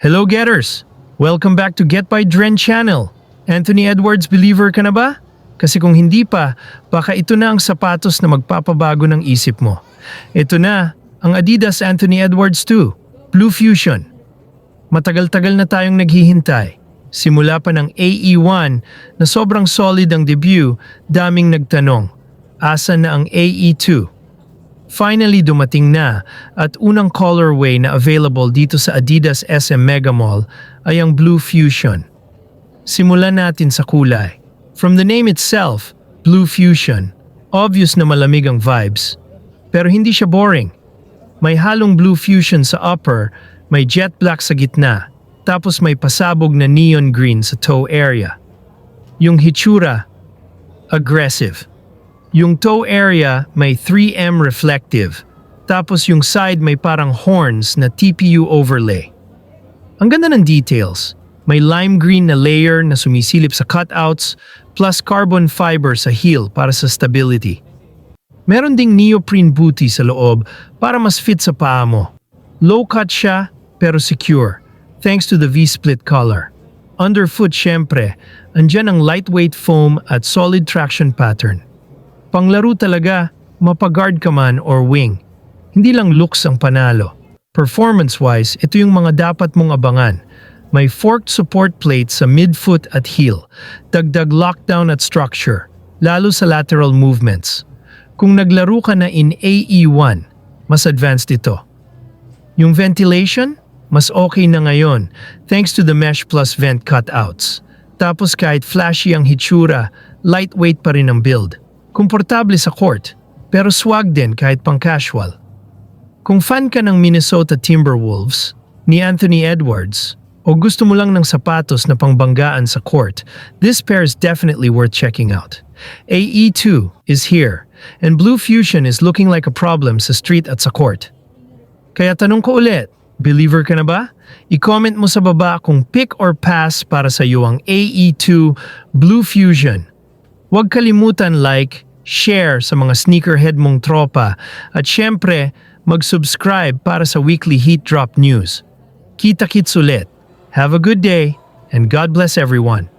Hello getters! Welcome back to Get by Dren channel. Anthony Edwards believer ka na ba? Kasi kung hindi pa, baka ito na ang sapatos na magpapabago ng isip mo. Ito na, ang Adidas Anthony Edwards 2, Blue Fusion. Matagal-tagal na tayong naghihintay. Simula pa ng AE1 na sobrang solid ang debut, daming nagtanong, asa na ang AE2? Finally dumating na at unang colorway na available dito sa Adidas SM Mega Mall ay ang Blue Fusion. Simulan natin sa kulay. From the name itself, Blue Fusion, obvious na malamig ang vibes. Pero hindi siya boring. May halong blue fusion sa upper, may jet black sa gitna, tapos may pasabog na neon green sa toe area. Yung hitsura, aggressive. Yung toe area may 3M reflective, tapos yung side may parang horns na TPU overlay. Ang ganda ng details. May lime green na layer na sumisilip sa cutouts, plus carbon fiber sa heel para sa stability. Meron ding neoprene booty sa loob para mas fit sa paa mo. Low cut siya pero secure, thanks to the V-split color. Underfoot syempre, andyan ang lightweight foam at solid traction pattern. Panglaro talaga, mapagard ka man or wing. Hindi lang looks ang panalo. Performance-wise, ito yung mga dapat mong abangan. May forked support plate sa midfoot at heel, dagdag lockdown at structure, lalo sa lateral movements. Kung naglaro ka na in AE1, mas advanced ito. Yung ventilation, mas okay na ngayon thanks to the Mesh Plus vent cutouts. Tapos kahit flashy ang hitsura, lightweight pa rin ang build. Komportable sa court, pero swag din kahit pang casual. Kung fan ka ng Minnesota Timberwolves, ni Anthony Edwards, o gusto mo lang ng sapatos na pangbanggaan sa court, this pair is definitely worth checking out. AE2 is here, and Blue Fusion is looking like a problem sa street at sa court. Kaya tanong ko ulit, believer ka na ba? I-comment mo sa baba kung pick or pass para sa iyo ang AE2 Blue Fusion. Huwag kalimutan like, share sa mga sneakerhead mong tropa at syempre mag-subscribe para sa weekly heat drop news. Kita-kits ulit. Have a good day and God bless everyone.